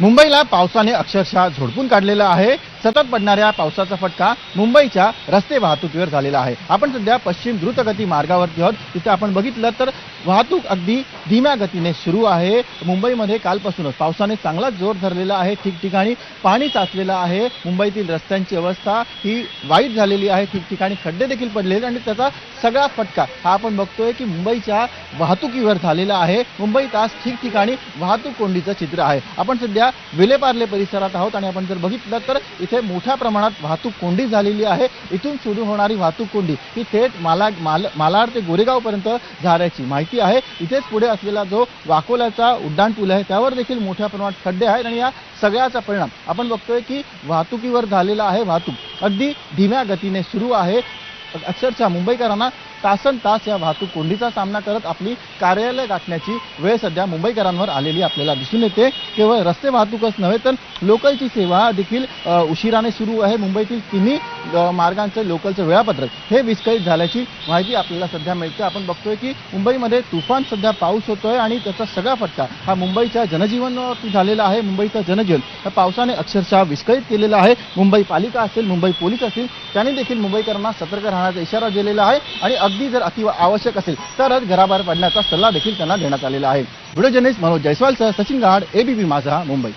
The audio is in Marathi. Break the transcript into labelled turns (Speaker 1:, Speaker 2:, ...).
Speaker 1: मुंबईला पावसाने अक्षरशः झोडपून काढलेलं आहे. सतत पडणाऱ्या पावसाचा फटका मुंबईच्या रस्ते वाहतुकीवर झालेला आहे. आपण सध्या पश्चिम द्रुतगती मार्गावरती आहोत. तिथे आपण बघितलं तर वाहतूक अगदी धीम्या गतीने सुरू आहे. मुंबईमध्ये कालपासूनच पावसाने चांगलाच जोर धरलेला आहे. ठिकठिकाणी पाणी साचलेलं आहे. मुंबईतील रस्त्यांची अवस्था ही वाईट झालेली आहे. ठिकठिकाणी खड्डे देखील पडलेले आहेत आणि त्याचा सगळा फटका हा आपण बघतोय की मुंबईच्या वाहतुकीवर झालेला आहे. मुंबईत आज ठिकठिकाणी वाहतूक कोंडीचं चित्र आहे. आपण सध्या विलेपार्ले परिसरात आहोत आणि आपण जर बघितलं तर इथे मोठ्या प्रमाणात वाहतूक कोंडी झालेली आहे. इथून सुरू होणारी वाहतूक कोंडी ही थेट माला माल मालाड ते गोरेगावपर्यंत जाण्याची माहिती आहे. इथेच पुढे असलेला जो वाकोल्याचा उड्डाणपूल आहे त्यावर देखील मोठ्या प्रमाणात खड्डे आहेत आणि या सगळ्याचा परिणाम आपण बघतोय की वाहतुकीवर झालेला आहे वाहतूक. अगदी धीम्या गतीने सुरू आहे. अक्षरशः मुंबईकरांना तासन तास या वाहतूक कोंडीचा सामना करत आपली कार्यालय गाठण्याची वेळ सध्या मुंबईकरांवर आलेली आपल्याला दिसून येते. केवळ रस्ते वाहतूकच नव्हे तर लोकलची सेवा देखील उशिराने सुरू आहे. मुंबईतील तिन्ही मार्गांचं लोकलचं वेळापत्रक हे विस्कळीत झाल्याची माहिती आपल्याला सध्या मिळते. आपण बघतोय की मुंबईमध्ये तुफान सध्या पाऊस होतोय आणि त्याचा सगळा फटका हा मुंबईच्या जनजीवनावरती झालेला आहे. मुंबईचं जनजीवन या पावसाने अक्षरशः विस्कळीत केलेलं आहे. मुंबई पालिका असेल मुंबई पोलीस असतील त्यांनी देखील मुंबईकरांना सतर्क राहण्याचा इशारा दिलेला आहे आणि अगदी जर अति आवश्यक असेल तरच घराबाहेर पडण्याचा सल्ला देखील त्यांना देण्यात आलेला आहे. व्हिडिओ जर्नलिस्ट मनोज जयस्वालसह सचिन गाड एबीपी माझा मुंबई.